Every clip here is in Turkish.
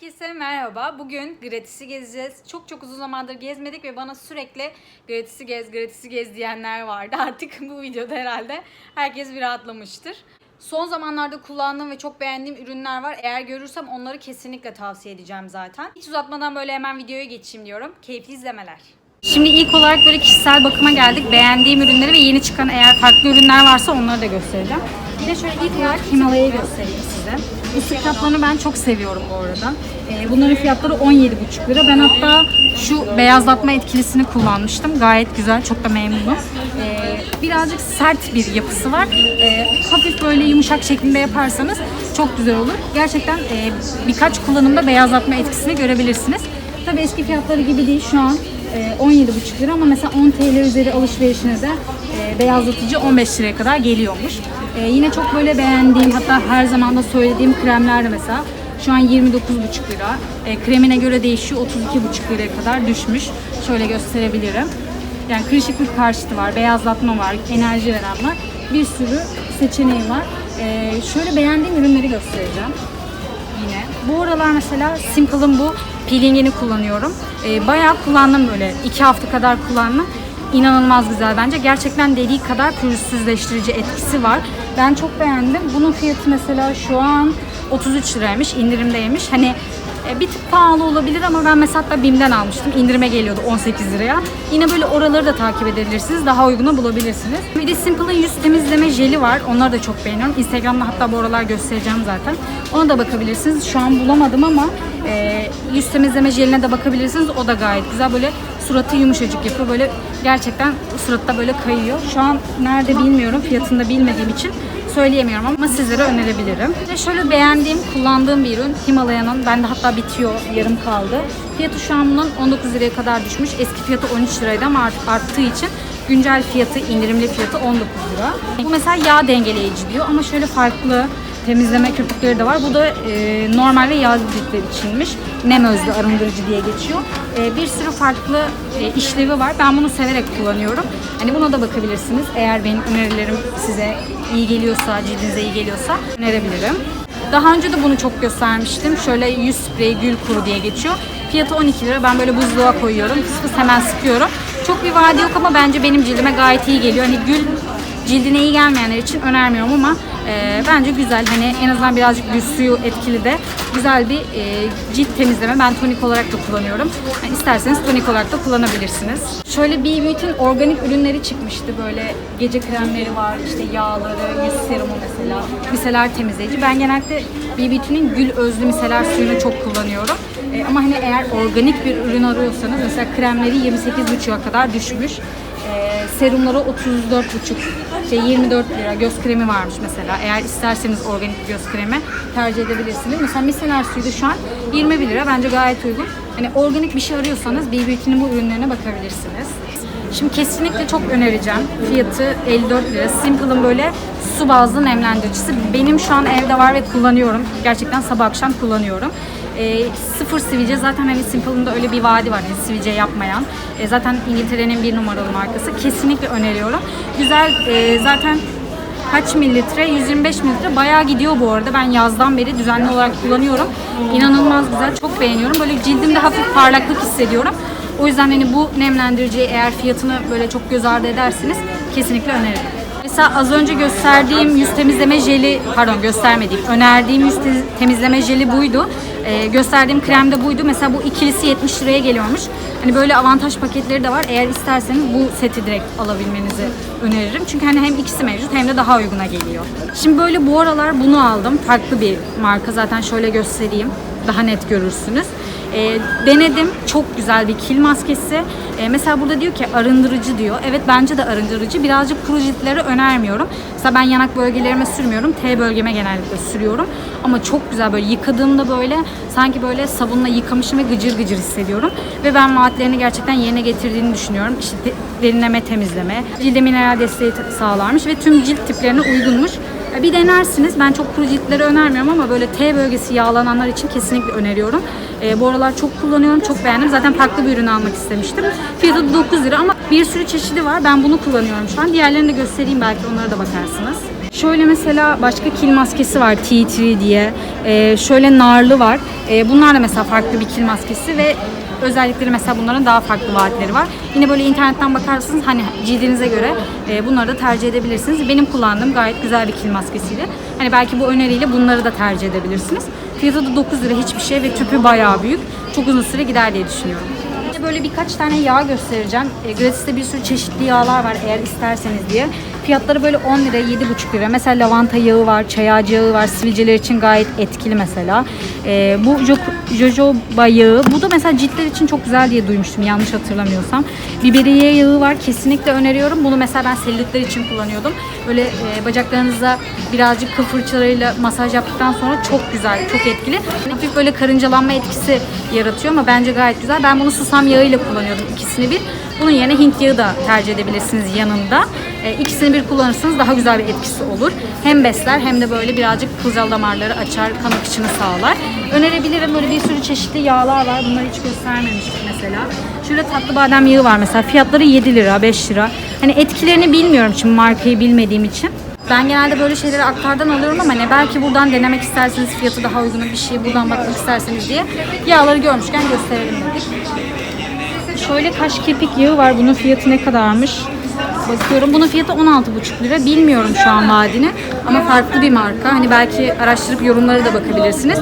Herkese merhaba. Bugün Gratis'i gezeceğiz. Çok çok uzun zamandır gezmedik ve bana sürekli Gratis'i gez, Gratis'i gez diyenler vardı. Artık bu videoda herhalde herkes bir rahatlamıştır. Son zamanlarda kullandığım ve çok beğendiğim ürünler var. Eğer görürsem onları kesinlikle tavsiye edeceğim zaten. Hiç uzatmadan böyle hemen videoya geçeyim diyorum. Keyifli izlemeler. Şimdi ilk olarak böyle kişisel bakıma geldik. Beğendiğim ürünleri ve yeni çıkan eğer farklı ürünler varsa onları da göstereceğim. De şöyle ilk olarak Himalaya'yı göstereyim size. Sırt kaplarını ben çok seviyorum bu arada. Ee, bunların fiyatları 17,5 lira. Ben hatta şu beyazlatma etkilisini kullanmıştım. Gayet güzel, çok da memnunum. Ee, birazcık sert bir yapısı var. Ee, hafif böyle yumuşak şeklinde yaparsanız çok güzel olur. Gerçekten e, birkaç kullanımda beyazlatma etkisini görebilirsiniz. Tabii eski fiyatları gibi değil şu an e, 17,5 lira ama mesela 10 TL üzeri alışverişine de e, beyazlatıcı 15 liraya kadar geliyormuş. E, yine çok böyle beğendiğim hatta her zaman da söylediğim kremler de mesela şu an 29,5 lira. E, kremine göre değişiyor 32,5 liraya kadar düşmüş. Şöyle gösterebilirim. Yani kırışıklık karşıtı var, beyazlatma var, enerji veren var. Bir sürü seçeneği var. E, şöyle beğendiğim ürünleri göstereceğim yine. Bu aralar mesela Simple'ın bu peelingini kullanıyorum. Ee, bayağı kullandım böyle. iki hafta kadar kullandım. İnanılmaz güzel bence. Gerçekten dediği kadar pürüzsüzleştirici etkisi var. Ben çok beğendim. Bunun fiyatı mesela şu an 33 liraymış. indirimdeymiş. Hani e, bir tık pahalı olabilir ama ben mesela hatta BİM'den almıştım. İndirime geliyordu 18 liraya. Yine böyle oraları da takip edebilirsiniz. Daha uyguna bulabilirsiniz. Bir de Simple'ın yüz temizleme jeli var. Onları da çok beğeniyorum. Instagram'da hatta bu aralar göstereceğim zaten. Ona da bakabilirsiniz. Şu an bulamadım ama e, yüz temizleme jeline de bakabilirsiniz. O da gayet güzel. Böyle suratı yumuşacık yapıyor. Böyle gerçekten suratta böyle kayıyor. Şu an nerede bilmiyorum. Fiyatını da bilmediğim için söyleyemiyorum ama sizlere önerebilirim. Ve şöyle beğendiğim, kullandığım bir ürün Himalaya'nın. Bende hatta bitiyor, yarım kaldı. Fiyatı şu an bunun 19 liraya kadar düşmüş. Eski fiyatı 13 liraydı ama artık arttığı için güncel fiyatı, indirimli fiyatı 19 lira. Bu mesela yağ dengeleyici diyor ama şöyle farklı temizleme köpükleri de var. Bu da e, normal ve yağ ciltler içinmiş. Nem özlü arındırıcı diye geçiyor. E, bir sürü farklı e, işlevi var. Ben bunu severek kullanıyorum. Hani buna da bakabilirsiniz. Eğer benim önerilerim size iyi geliyorsa, cildinize iyi geliyorsa önerebilirim. Daha önce de bunu çok göstermiştim. Şöyle yüz spreyi gül kuru diye geçiyor. Fiyatı 12 lira. Ben böyle buzluğa koyuyorum. Fıs hemen sıkıyorum. Çok bir vaadi yok ama bence benim cildime gayet iyi geliyor. Hani gül cildine iyi gelmeyenler için önermiyorum ama e, bence güzel. Hani en azından birazcık gül suyu etkili de güzel bir e, cilt temizleme. Ben tonik olarak da kullanıyorum. Yani isterseniz tonik olarak da kullanabilirsiniz. Şöyle B Beauty'nin organik ürünleri çıkmıştı. Böyle gece kremleri var, işte yağları, yüz serumu mesela, miseler temizleyici. Ben genellikle B Beauty'nin gül özlü miseler suyunu çok kullanıyorum. E, ama hani eğer organik bir ürün arıyorsanız mesela kremleri 28,5'a kadar düşmüş. E, serumları 34,5 şey 24 lira göz kremi varmış mesela. Eğer isterseniz organik göz kremi tercih edebilirsiniz. Mesela miseler suyu da şu an 21 lira. Bence gayet uygun. Hani organik bir şey arıyorsanız B Beauty'nin bu ürünlerine bakabilirsiniz. Şimdi kesinlikle çok önereceğim. Fiyatı 54 lira. Simple'ın böyle su bazlı nemlendiricisi. Benim şu an evde var ve kullanıyorum. Gerçekten sabah akşam kullanıyorum. E, sıfır sivilce zaten hani Simple'ın da öyle bir vaadi var hani sivilce yapmayan. E, zaten İngiltere'nin bir numaralı markası. Kesinlikle öneriyorum. Güzel e, zaten kaç mililitre? 125 mililitre. Bayağı gidiyor bu arada. Ben yazdan beri düzenli olarak kullanıyorum. İnanılmaz güzel. Çok beğeniyorum. Böyle cildimde hafif parlaklık hissediyorum. O yüzden hani bu nemlendiriciyi eğer fiyatını böyle çok göz ardı ederseniz kesinlikle öneririm. Mesela az önce gösterdiğim yüz temizleme jeli, pardon göstermediğim, önerdiğim yüz te- temizleme jeli buydu. Ee, gösterdiğim krem de buydu. Mesela bu ikilisi 70 liraya geliyormuş. Hani böyle avantaj paketleri de var. Eğer isterseniz bu seti direkt alabilmenizi öneririm. Çünkü hani hem ikisi mevcut hem de daha uyguna geliyor. Şimdi böyle bu aralar bunu aldım. Farklı bir marka zaten şöyle göstereyim. Daha net görürsünüz. E, denedim. Çok güzel bir kil maskesi. E, mesela burada diyor ki arındırıcı diyor. Evet bence de arındırıcı. Birazcık kuru ciltlere önermiyorum. Mesela ben yanak bölgelerime sürmüyorum. T bölgeme genellikle sürüyorum. Ama çok güzel böyle yıkadığımda böyle sanki böyle sabunla yıkamışım ve gıcır gıcır hissediyorum. Ve ben vaatlerini gerçekten yerine getirdiğini düşünüyorum. İşte de- derinleme temizleme, cilde mineral desteği sağlarmış ve tüm cilt tiplerine uygunmuş. E, Bir denersiniz. Ben çok kuru önermiyorum ama böyle T bölgesi yağlananlar için kesinlikle öneriyorum. E, bu aralar çok kullanıyorum, çok beğendim. Zaten farklı bir ürün almak istemiştim. Fiyatı da 9 lira ama bir sürü çeşidi var. Ben bunu kullanıyorum şu an. Diğerlerini de göstereyim belki onlara da bakarsınız. Şöyle mesela başka kil maskesi var T3 diye. Ee, şöyle narlı var. Ee, bunlar da mesela farklı bir kil maskesi ve özellikleri mesela bunların daha farklı vaatleri var. Yine böyle internetten bakarsınız hani cildinize göre e, bunları da tercih edebilirsiniz. Benim kullandığım gayet güzel bir kil maskesiydi. Hani belki bu öneriyle bunları da tercih edebilirsiniz. Fiyatı da 9 lira hiçbir şey ve tüpü bayağı büyük. Çok uzun süre gider diye düşünüyorum. Böyle birkaç tane yağ göstereceğim. E, gratis'te bir sürü çeşitli yağlar var eğer isterseniz diye. Fiyatları böyle 10 lira, 7,5 lira. Mesela lavanta yağı var, çay yağı var. Sivilceler için gayet etkili mesela. E, bu jo- jojoba yağı. Bu da mesela ciltler için çok güzel diye duymuştum yanlış hatırlamıyorsam. Biberiye yağı var. Kesinlikle öneriyorum. Bunu mesela ben selülitler için kullanıyordum. Böyle e, bacaklarınıza birazcık kıl fırçalarıyla masaj yaptıktan sonra çok güzel, çok etkili. Hafif böyle karıncalanma etkisi yaratıyor ama bence gayet güzel. Ben bunu susam yağıyla kullanıyordum ikisini bir. Bunun yerine Hint yağı da tercih edebilirsiniz yanında. E, ikisini bir kullanırsanız daha güzel bir etkisi olur. Hem besler hem de böyle birazcık kılcal damarları açar, kan akışını sağlar. Önerebilirim böyle bir sürü çeşitli yağlar var. Bunları hiç göstermemiştik mesela. Şöyle tatlı badem yağı var mesela. Fiyatları 7 lira, 5 lira. Hani etkilerini bilmiyorum şimdi markayı bilmediğim için. Ben genelde böyle şeyleri aktardan alıyorum ama hani belki buradan denemek isterseniz fiyatı daha uygun bir şey buradan bakmak isterseniz diye yağları görmüşken gösterelim dedik. Şöyle kaş kirpik yağı var. Bunun fiyatı ne kadarmış? Bakıyorum. Bunun fiyatı 16,5 lira. Bilmiyorum şu an vaadini. Ama farklı bir marka. Hani belki araştırıp yorumlara da bakabilirsiniz.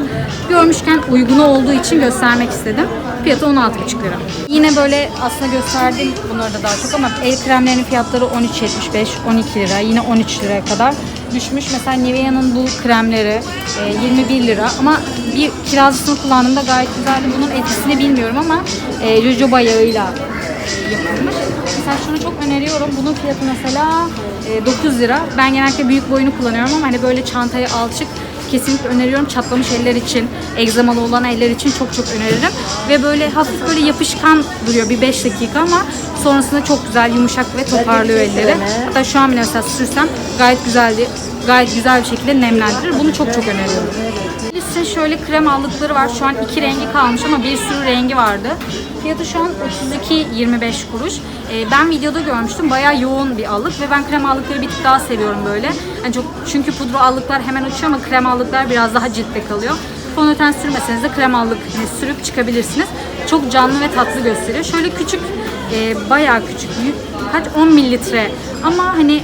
Görmüşken uygunu olduğu için göstermek istedim. Fiyatı 16,5 lira. Yine böyle aslında gösterdim bunları da daha çok ama el kremlerinin fiyatları 13.75, 12 lira. Yine 13 liraya kadar düşmüş. Mesela Nivea'nın bu kremleri e, 21 lira ama bir kirazlısını kullandığımda gayet güzeldi. Bunun etkisini bilmiyorum ama e, jojoba yağıyla yapılmış. Mesela şunu çok öneriyorum. Bunun fiyatı mesela e, 9 lira. Ben genellikle büyük boyunu kullanıyorum ama hani böyle çantayı alçık kesinlikle öneriyorum. Çatlamış eller için, egzamalı olan eller için çok çok öneririm. Ve böyle hafif böyle yapışkan duruyor bir 5 dakika ama sonrasında çok güzel, yumuşak ve toparlıyor elleri. Hatta şu an bile mesela sürsem gayet güzeldi. Gayet güzel bir şekilde nemlendirir. Bunu çok çok öneriyorum. Lis'in şöyle krem aldıkları var. Şu an iki rengi kalmış ama bir sürü rengi vardı. Fiyatı şu an 32.25 kuruş. Ee, ben videoda görmüştüm. Bayağı yoğun bir allık ve ben krem allıkları bir tık daha seviyorum böyle. Yani çok çünkü pudra allıklar hemen uçuyor ama krem allıklar biraz daha ciltte kalıyor. Fondöten sürmeseniz de krem allık e, sürüp çıkabilirsiniz. Çok canlı ve tatlı gösteriyor. Şöyle küçük, e, bayağı küçük, kaç 10 mililitre ama hani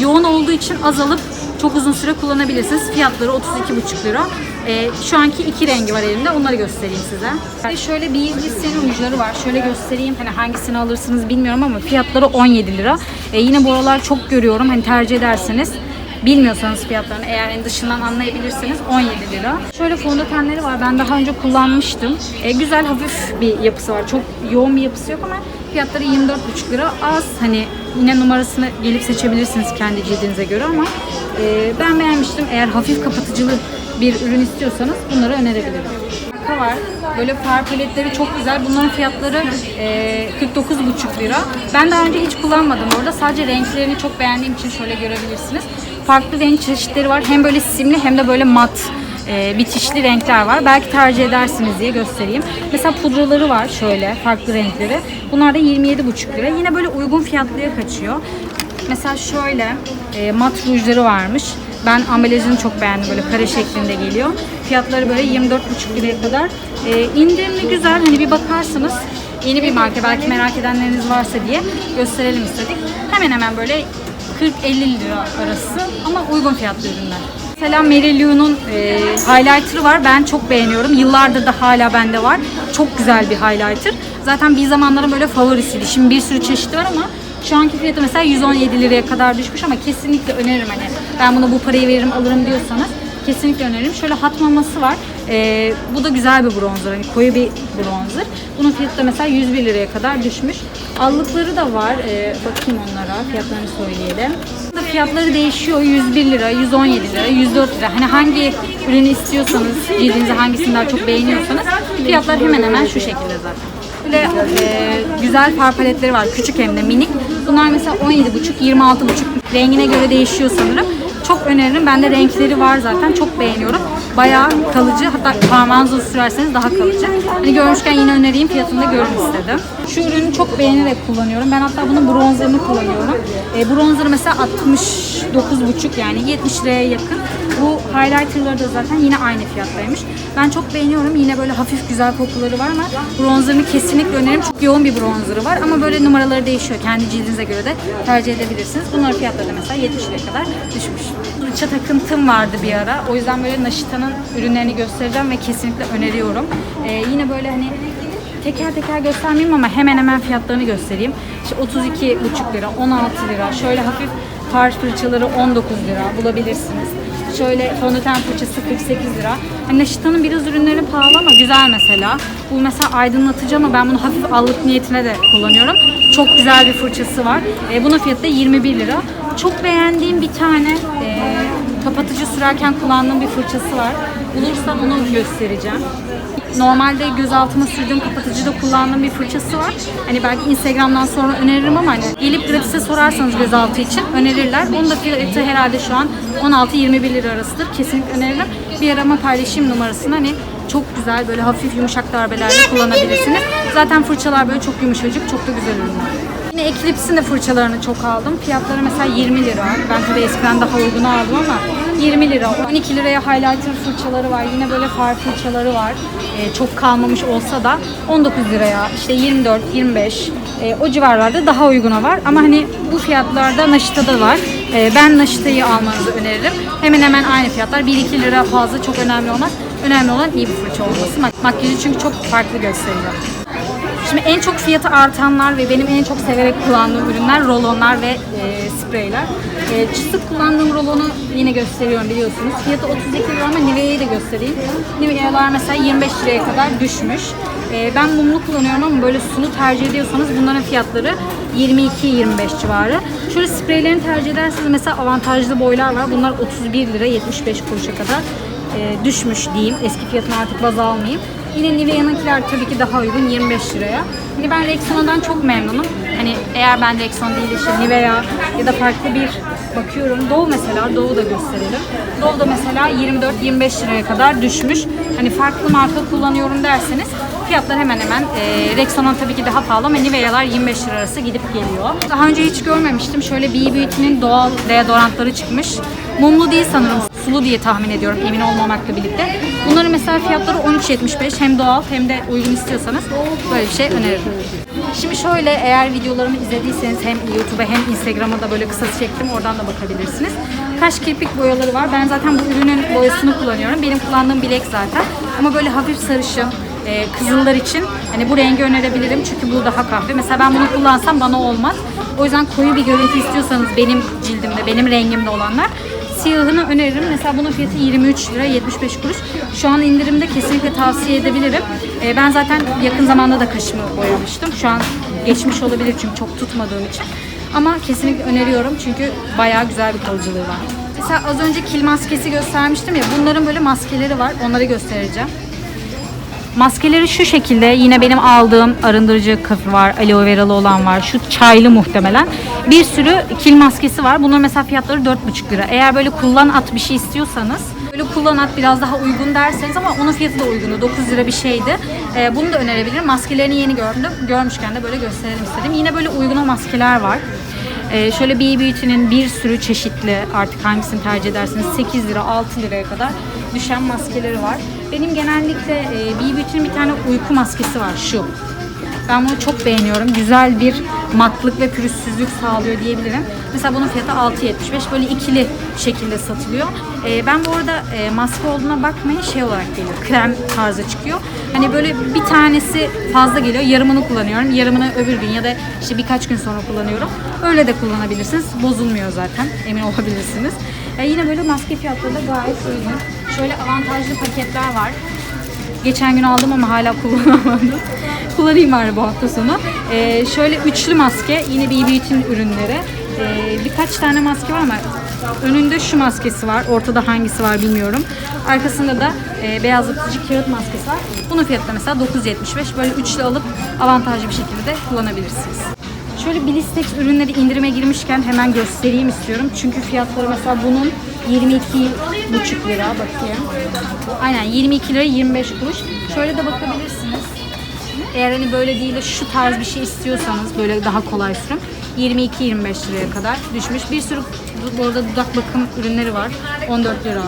yoğun olduğu için azalıp çok uzun süre kullanabilirsiniz. Fiyatları 32,5 lira. Ee, şu anki iki rengi var elimde. Onları göstereyim size. Ve şöyle bir Yeezy rujları var. Şöyle göstereyim. Hani hangisini alırsınız bilmiyorum ama fiyatları 17 lira. Ee, yine bu aralar çok görüyorum. Hani tercih ederseniz bilmiyorsanız fiyatlarını eğer en dışından anlayabilirseniz 17 lira. Şöyle fondötenleri var. Ben daha önce kullanmıştım. Ee, güzel hafif bir yapısı var. Çok yoğun bir yapısı yok ama fiyatları 24,5 lira. Az hani yine numarasını gelip seçebilirsiniz kendi cildinize göre ama e, ben beğenmiştim. Eğer hafif kapatıcılı bir ürün istiyorsanız bunları önerebilirim. Marka var. Böyle far paletleri çok güzel. Bunların fiyatları e, 49,5 lira. Ben daha önce hiç kullanmadım orada. Sadece renklerini çok beğendiğim için şöyle görebilirsiniz. Farklı renk çeşitleri var. Hem böyle simli hem de böyle mat e, bitişli renkler var. Belki tercih edersiniz diye göstereyim. Mesela pudraları var şöyle farklı renkleri. Bunlar da 27,5 lira. Yine böyle uygun fiyatlıya kaçıyor. Mesela şöyle e, mat rujları varmış. Ben ambalajını çok beğendim. Böyle kare şeklinde geliyor. Fiyatları böyle 24,5 liraya kadar. E, indirimli güzel. Hani bir bakarsınız. Yeni bir marka. Belki merak edenleriniz varsa diye gösterelim istedik. Hemen hemen böyle 40-50 lira arası ama uygun fiyatlı ürünler. Mesela Mary Lou'nun e, highlighter'ı var. Ben çok beğeniyorum. Yıllardır da hala bende var. Çok güzel bir highlighter. Zaten bir zamanların böyle favorisiydi. Şimdi bir sürü çeşidi var ama şu anki fiyatı mesela 117 liraya kadar düşmüş ama kesinlikle öneririm hani ben buna bu parayı veririm alırım diyorsanız kesinlikle öneririm. Şöyle hat maması var. Ee, bu da güzel bir bronzer. Hani koyu bir bronzer. Bunun fiyatı da mesela 101 liraya kadar düşmüş. Allıkları da var. Ee, bakayım onlara. Fiyatlarını söyleyelim. Burada fiyatları değişiyor. 101 lira, 117 lira, 104 lira. Hani hangi ürünü istiyorsanız, cildinize hangisini daha çok beğeniyorsanız fiyatlar hemen hemen şu şekilde zaten. Böyle e, güzel far paletleri var. Küçük hem de minik. Bunlar mesela 17,5, 26,5 rengine göre değişiyor sanırım. Çok öneririm. Bende renkleri var zaten. Çok beğeniyorum. bayağı kalıcı. Hatta parmağınızla sürerseniz daha kalıcı. Hani görmüşken yine önereyim fiyatını da görün istedim. Şu ürünü çok beğenerek kullanıyorum. Ben hatta bunun bronzerını kullanıyorum. E, bronzer mesela 69,5 yani 70 liraya yakın. Bu highlighterları da zaten yine aynı fiyattaymış. Ben çok beğeniyorum. Yine böyle hafif güzel kokuları var ama bronzerını kesinlikle öneririm. Çok yoğun bir bronzerı var ama böyle numaraları değişiyor. Kendi cildinize göre de tercih edebilirsiniz. Bunların fiyatları da mesela 70 liraya kadar düşmüş. Fırça takıntım vardı bir ara. O yüzden böyle Naşita'nın ürünlerini göstereceğim ve kesinlikle öneriyorum. Ee, yine böyle hani teker teker göstermeyeyim ama hemen hemen fiyatlarını göstereyim. İşte 32,5 lira, 16 lira. Şöyle hafif far fırçaları 19 lira bulabilirsiniz. Şöyle fondöten fırçası 48 lira. Hani Naşita'nın biraz ürünleri pahalı ama güzel mesela. Bu mesela aydınlatıcı ama ben bunu hafif allık niyetine de kullanıyorum. Çok güzel bir fırçası var. E, bunun fiyatı da 21 lira. Çok beğendiğim bir tane e, kapatıcı sürerken kullandığım bir fırçası var. Bulursam onu göstereceğim. Normalde gözaltıma sürdüğüm kapatıcıda kullandığım bir fırçası var. Hani belki Instagram'dan sonra öneririm ama hani gelip gratis'e sorarsanız gözaltı için önerirler. Onun da fiyatı herhalde şu an 16-21 lira arasıdır. Kesinlikle öneririm. Bir arama paylaşayım numarasını hani çok güzel böyle hafif yumuşak darbelerle kullanabilirsiniz. Zaten fırçalar böyle çok yumuşacık, çok da güzel ürünler. Yine Eclipse'in de fırçalarını çok aldım. Fiyatları mesela 20 lira. Ben tabii eskiden daha uygun aldım ama 20 lira. 12 liraya highlighter fırçaları var. Yine böyle far fırçaları var. Ee, çok kalmamış olsa da 19 liraya işte 24, 25 e, o civarlarda daha uyguna var. Ama hani bu fiyatlarda Naşita'da var. Ee, ben Naşita'yı almanızı öneririm. Hemen hemen aynı fiyatlar. 1-2 lira fazla çok önemli olmaz. Önemli olan iyi bir fırça olması. Mak- Makyajı çünkü çok farklı gösteriyor. Şimdi en çok fiyatı artanlar ve benim en çok severek kullandığım ürünler rolonlar ve e, spreyler. E, sık kullandığım rolonu yine gösteriyorum biliyorsunuz. Fiyatı 32 lira ama Nivea'yı da göstereyim. Nivea'lar mesela 25 liraya kadar düşmüş. E, ben mumlu kullanıyorum ama böyle sulu tercih ediyorsanız bunların fiyatları 22-25 civarı. Şöyle spreylerini tercih ederseniz mesela avantajlı boylar var. Bunlar 31 lira 75 kuruşa kadar e, düşmüş diyeyim. Eski fiyatını artık baz almayayım. Yine Nivea'nınkiler tabii ki daha uygun 25 liraya. Hani ben Rexona'dan çok memnunum. Hani eğer ben Rexon değil de işte Nivea ya da farklı bir bakıyorum. Dove mesela, Dove'u da gösterelim. Dove da mesela 24-25 liraya kadar düşmüş. Hani farklı marka kullanıyorum derseniz fiyatlar hemen hemen e, Rexon'dan tabii ki daha pahalı ama Nivea'lar 25 lira arası gidip geliyor. Daha önce hiç görmemiştim. Şöyle B Beauty'nin doğal deodorantları çıkmış. Mumlu değil sanırım. Sulu diye tahmin ediyorum emin olmamakla birlikte. Bunların mesela fiyatları 13.75 hem doğal hem de uygun istiyorsanız böyle bir şey öneririm. Şimdi şöyle eğer videolarımı izlediyseniz hem YouTube'a hem Instagram'a da böyle kısa çektim oradan da bakabilirsiniz. Kaş kirpik boyaları var. Ben zaten bu ürünün boyasını kullanıyorum. Benim kullandığım bilek zaten. Ama böyle hafif sarışın, e, kızıllar için hani bu rengi önerebilirim çünkü bu daha kahve. Mesela ben bunu kullansam bana olmaz. O yüzden koyu bir görüntü istiyorsanız benim cildimde, benim rengimde olanlar siyahını öneririm. Mesela bunun fiyatı 23 lira 75 kuruş. Şu an indirimde kesinlikle tavsiye edebilirim. Ee, ben zaten yakın zamanda da kaşımı boyamıştım. Şu an geçmiş olabilir çünkü çok tutmadığım için. Ama kesinlikle öneriyorum çünkü bayağı güzel bir kalıcılığı var. Mesela az önce kil maskesi göstermiştim ya. Bunların böyle maskeleri var. Onları göstereceğim. Maskeleri şu şekilde yine benim aldığım arındırıcı kafe var, aloe veralı olan var. Şu çaylı muhtemelen. Bir sürü kil maskesi var. Bunların mesela fiyatları 4,5 lira. Eğer böyle kullan at bir şey istiyorsanız böyle kullan at biraz daha uygun derseniz ama onun fiyatı da uygundu. 9 lira bir şeydi. Ee, bunu da önerebilirim. Maskelerini yeni gördüm. Görmüşken de böyle gösterelim istedim. Yine böyle uyguna maskeler var. Ee, şöyle B Beauty'nin bir sürü çeşitli artık hangisini tercih ederseniz 8 lira 6 liraya kadar düşen maskeleri var. Benim genellikle e, B Beauty'nin bir tane uyku maskesi var şu. Ben bunu çok beğeniyorum. Güzel bir matlık ve pürüzsüzlük sağlıyor diyebilirim. Mesela bunun fiyatı 6.75. Böyle ikili şekilde satılıyor. Ee, ben bu arada e, maske olduğuna bakmayın şey olarak geliyor. Krem tarzı çıkıyor. Hani böyle bir tanesi fazla geliyor. Yarımını kullanıyorum. Yarımını öbür gün ya da işte birkaç gün sonra kullanıyorum. Öyle de kullanabilirsiniz. Bozulmuyor zaten. Emin olabilirsiniz. Ee, yine böyle maske fiyatları da gayet uygun. Şöyle avantajlı paketler var. Geçen gün aldım ama hala kullanamadım. Kullanayım bari bu hafta sonu. Ee, şöyle üçlü maske. Yine bir Beauty'nin ürünleri. Ee, birkaç tane maske var ama önünde şu maskesi var. Ortada hangisi var bilmiyorum. Arkasında da e, beyazlatıcı kağıt maskesi var. Bunun fiyatı da mesela 9.75. Böyle üçlü alıp avantajlı bir şekilde de kullanabilirsiniz. Şöyle Blistex ürünleri indirime girmişken hemen göstereyim istiyorum. Çünkü fiyatları mesela bunun 22,5 lira bakayım. Aynen 22 lira 25 kuruş. Şöyle de bakabilirsiniz. Eğer hani böyle değil de şu tarz bir şey istiyorsanız böyle daha kolay sürüm 22-25 liraya kadar düşmüş. Bir sürü bu arada dudak bakım ürünleri var. 14 lira.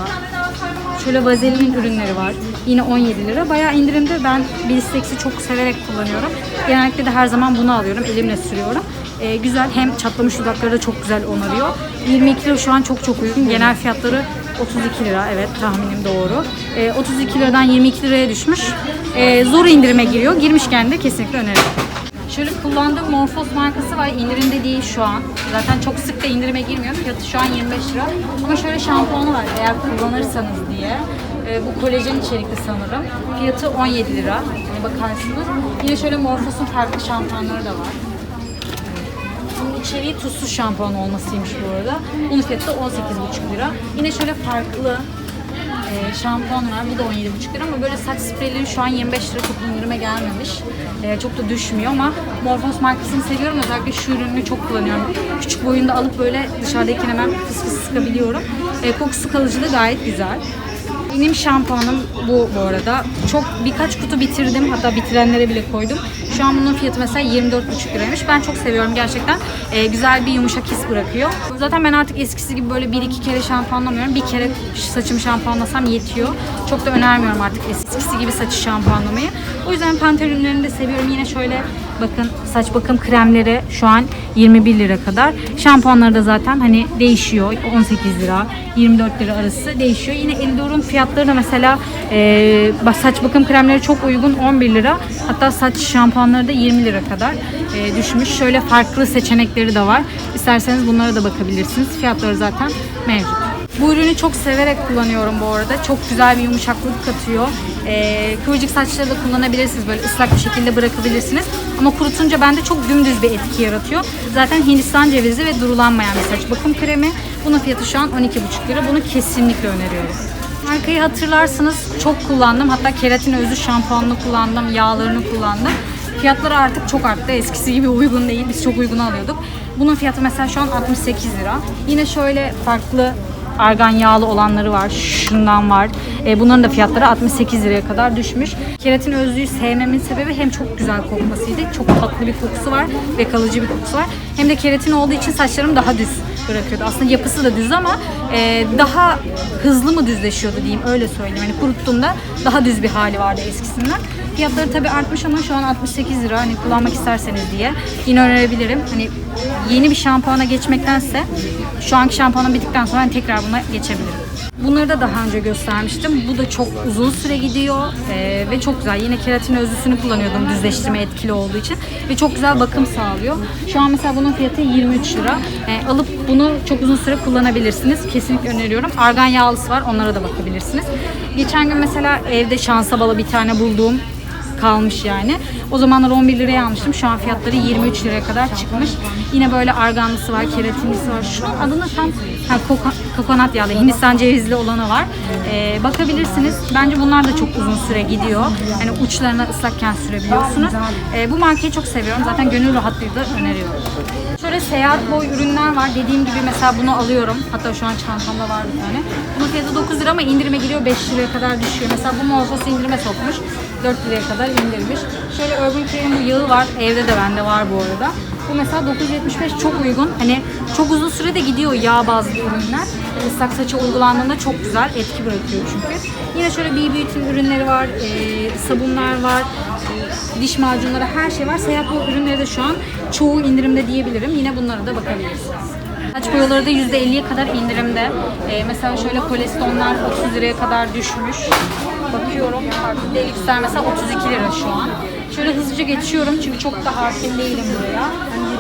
Şöyle vazelin ürünleri var. Yine 17 lira. Bayağı indirimde. Ben Bilstex'i çok severek kullanıyorum. Genellikle de her zaman bunu alıyorum. Elimle sürüyorum. Ee, güzel. Hem çatlamış dudakları da çok güzel onarıyor. 22 lira şu an çok çok uygun. Genel fiyatları 32 lira. Evet tahminim doğru. Ee, 32 liradan 22 liraya düşmüş. Ee, zor indirime giriyor. Girmişken de kesinlikle öneririm. Şöyle kullandığım Morphos markası var. İndirimde değil şu an. Zaten çok sık da indirime girmiyor. Fiyatı şu an 25 lira. Ama şöyle şampuanı var eğer kullanırsanız diye. Ee, bu kolajen içerikli sanırım. Fiyatı 17 lira. Yani bakarsınız. Yine şöyle Morphos'un farklı şampuanları da var. İçeriği tuzsuz şampuan olmasıymış bu arada. Bunun fiyatı da 18,5 lira. Yine şöyle farklı e, şampuan var. Bu da 17,5 lira ama böyle saç spreyleri şu an 25 lira çok indirime gelmemiş. E, çok da düşmüyor ama Morphos markasını seviyorum. Özellikle şu ürünü çok kullanıyorum. Küçük boyunda alıp böyle dışarıdayken hemen fıs fıs sıkabiliyorum. E, kokusu kalıcı da gayet güzel. Benim şampuanım bu bu arada. Çok birkaç kutu bitirdim. Hatta bitirenlere bile koydum. Şu an bunun fiyatı mesela 24,5 liraymış. Ben çok seviyorum gerçekten. Ee, güzel bir yumuşak his bırakıyor. Zaten ben artık eskisi gibi böyle bir iki kere şampuanlamıyorum. Bir kere saçımı şampuanlasam yetiyor. Çok da önermiyorum artık eskisi gibi saçı şampuanlamayı. O yüzden Pantene ürünlerini de seviyorum. Yine şöyle bakın saç bakım kremleri şu an 21 lira kadar. Şampuanları da zaten hani değişiyor. 18 lira, 24 lira arası değişiyor. Yine Elidor'un fiyatları da mesela e, saç bakım kremleri çok uygun 11 lira. Hatta saç şampuanları da 20 lira kadar e, düşmüş. Şöyle farklı seçenekleri de var. İsterseniz bunlara da bakabilirsiniz. Fiyatları zaten mevcut. Bu ürünü çok severek kullanıyorum bu arada. Çok güzel bir yumuşaklık katıyor. Ee, kıvırcık saçları da kullanabilirsiniz. Böyle ıslak bir şekilde bırakabilirsiniz. Ama kurutunca bende çok dümdüz bir etki yaratıyor. Zaten Hindistan cevizi ve durulanmayan bir saç bakım kremi. Bunun fiyatı şu an 12,5 lira. Bunu kesinlikle öneriyorum. Markayı hatırlarsınız çok kullandım. Hatta keratin özü şampuanını kullandım, yağlarını kullandım. Fiyatları artık çok arttı. Eskisi gibi uygun değil. Biz çok uygun alıyorduk. Bunun fiyatı mesela şu an 68 lira. Yine şöyle farklı argan yağlı olanları var. Şundan var. E, bunların da fiyatları 68 liraya kadar düşmüş. Keratin özlüğü sevmemin sebebi hem çok güzel kokmasıydı. Çok tatlı bir kokusu var ve kalıcı bir kokusu var. Hem de keratin olduğu için saçlarım daha düz bırakıyordu. Aslında yapısı da düz ama e, daha hızlı mı düzleşiyordu diyeyim öyle söyleyeyim. Hani kuruttuğumda daha düz bir hali vardı eskisinden. Fiyatları tabii artmış ama şu an 68 lira hani kullanmak isterseniz diye yine önerebilirim. Hani yeni bir şampuana geçmektense şu anki şampuanım bittikten sonra tekrar buna geçebilirim. Bunları da daha önce göstermiştim. Bu da çok uzun süre gidiyor ee, ve çok güzel. Yine keratin özlüsünü kullanıyordum düzleştirme etkili olduğu için ve çok güzel bakım sağlıyor. Şu an mesela bunun fiyatı 23 lira. Ee, alıp bunu çok uzun süre kullanabilirsiniz. Kesinlikle öneriyorum. Argan yağlısı var. Onlara da bakabilirsiniz. Geçen gün mesela evde şansa bala bir tane bulduğum kalmış yani. O zamanlar 11 liraya almıştım. Şu an fiyatları 23 liraya kadar çıkmış. Yine böyle arganlısı var, keratinlisi var. Şunun adını tam ha, koka, kokonat yağlı, Hindistan cevizli olanı var. Ee, bakabilirsiniz. Bence bunlar da çok uzun süre gidiyor. Hani uçlarına ıslakken sürebiliyorsunuz. Ee, bu markayı çok seviyorum. Zaten gönül rahatlığıyla öneriyorum. Şöyle seyahat boy ürünler var. Dediğim gibi mesela bunu alıyorum. Hatta şu an çantamda var bir tane. Bunun fiyatı 9 lira ama indirime giriyor 5 liraya kadar düşüyor. Mesela bu Morphos indirime sokmuş. 4 liraya kadar indirmiş. Şöyle Urban Care'in bu yağı var. Evde de bende var bu arada. Bu mesela 9.75 çok uygun. Hani çok uzun sürede gidiyor yağ bazlı ürünler. Islak saça uygulandığında çok güzel etki bırakıyor çünkü. Yine şöyle BB Beauty'nin ürünleri var. e, sabunlar var. e, diş macunları her şey var. Seyahat bu ürünleri de şu an çoğu indirimde diyebilirim. Yine bunlara da bakabilirsiniz. Saç boyaları da %50'ye kadar indirimde. Ee, mesela şöyle kolesterollar 30 liraya kadar düşmüş. Bakıyorum. Deluxe'ler mesela 32 lira şu an. Şöyle hızlıca geçiyorum çünkü çok da hakim değilim buraya.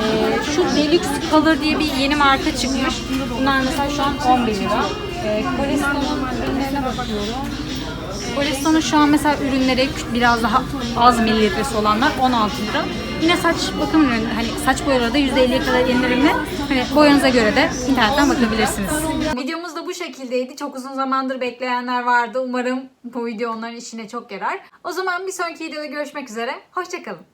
Ee, şu Deluxe Color diye bir yeni marka çıkmış. Bunlar mesela şu an 11 lira. Ee, ürünlerine bakıyorum. Kolesterolün şu an mesela ürünleri biraz daha az mililitresi olanlar 16 lira. Yine saç bakım ürünü, hani saç boyaları da %50'ye kadar indirimli. Hani boyanıza göre de internetten bakabilirsiniz. Videomuz da bu şekildeydi. Çok uzun zamandır bekleyenler vardı. Umarım bu video onların işine çok yarar. O zaman bir sonraki videoda görüşmek üzere. Hoşçakalın.